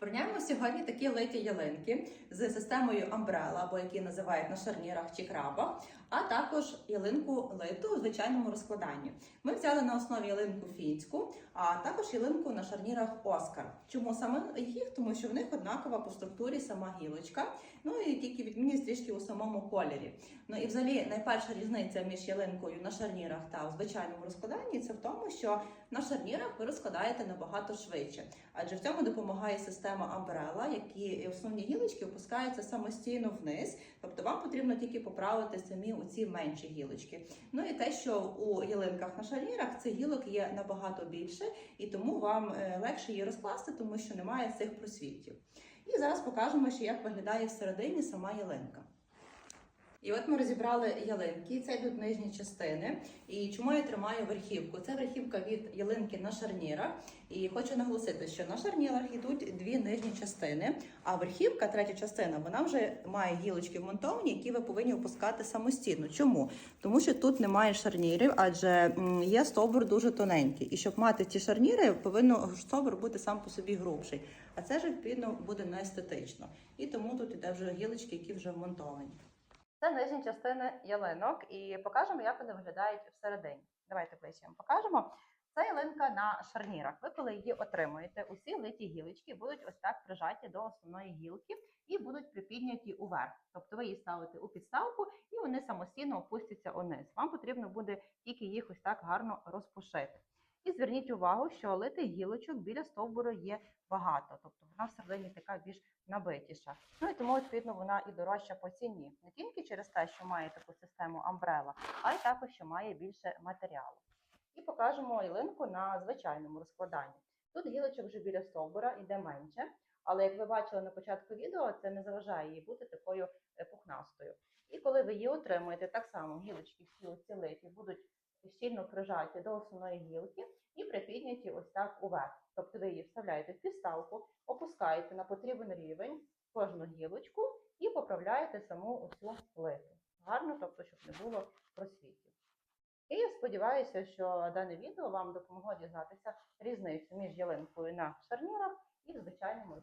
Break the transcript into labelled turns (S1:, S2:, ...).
S1: Порівняємо сьогодні такі литі ялинки з системою Umbrella, або які називають на шарнірах чи крабах, а також ялинку литу у звичайному розкладанні. Ми взяли на основі ялинку фінську, а також ялинку на шарнірах Оскар. Чому саме їх? Тому що в них однакова по структурі сама гілочка, ну і тільки відмінність трішки у самому кольорі. Ну і взагалі найперша різниця між ялинкою на шарнірах та у звичайному розкладанні це в тому, що на шарнірах ви розкладаєте набагато швидше, адже в цьому допомагає система Umbrella, які основні гілочки опускаються самостійно вниз. Тобто вам потрібно тільки поправити самі оці менші гілочки. Ну і те, що у ялинках на шарнірах цих гілок є набагато більше, і тому вам е, легше її розкласти, тому що немає цих просвітів. І зараз покажемо, ще як виглядає всередині сама ялинка. І от ми розібрали ялинки, це йдуть нижні частини. І чому я тримаю верхівку? Це верхівка від ялинки на шарнірах. І хочу наголосити, що на шарнірах йдуть дві нижні частини, а верхівка, третя частина, вона вже має гілочки вмонтовані, які ви повинні опускати самостійно. Чому? Тому що тут немає шарнірів, адже є стовбур дуже тоненький. І щоб мати ці шарніри, повинно стовбур бути сам по собі грубший. А це ж відповідно буде неестетично. І тому тут іде вже гілочки, які вже вмонтовані. Це нижні частини ялинок, і покажемо, як вони виглядають всередині. Давайте ближче вам покажемо. Це ялинка на шарнірах. Ви, коли її отримуєте, усі литі гілочки будуть ось так прижаті до основної гілки і будуть припідняті уверх. Тобто ви її ставите у підставку і вони самостійно опустяться униз. Вам потрібно буде тільки їх ось так гарно розпушити. І зверніть увагу, що литих гілочок біля стовбуру є багато, тобто вона всередині така більш набитіша. Ну і тому, відповідно, вона і дорожча по ціні. Не тільки через те, що має таку систему Umbrella, а й також, що має більше матеріалу. І покажемо ялинку на звичайному розкладанні. Тут гілочок вже біля стовбура йде менше, але як ви бачили на початку відео, це не заважає їй бути такою е, пухнастою. І коли ви її отримуєте, так само гілочки всі оці литі будуть щільно прижаті до основної гілки і припідняті ось так уверх. Тобто ви її вставляєте в підставку, опускаєте на потрібен рівень кожну гілочку і поправляєте саму оцю литу. Гарно, тобто, щоб не було просвітів. І я сподіваюся, що дане відео вам допомогло дізнатися різницю між ялинкою на шарнірах і в звичайному.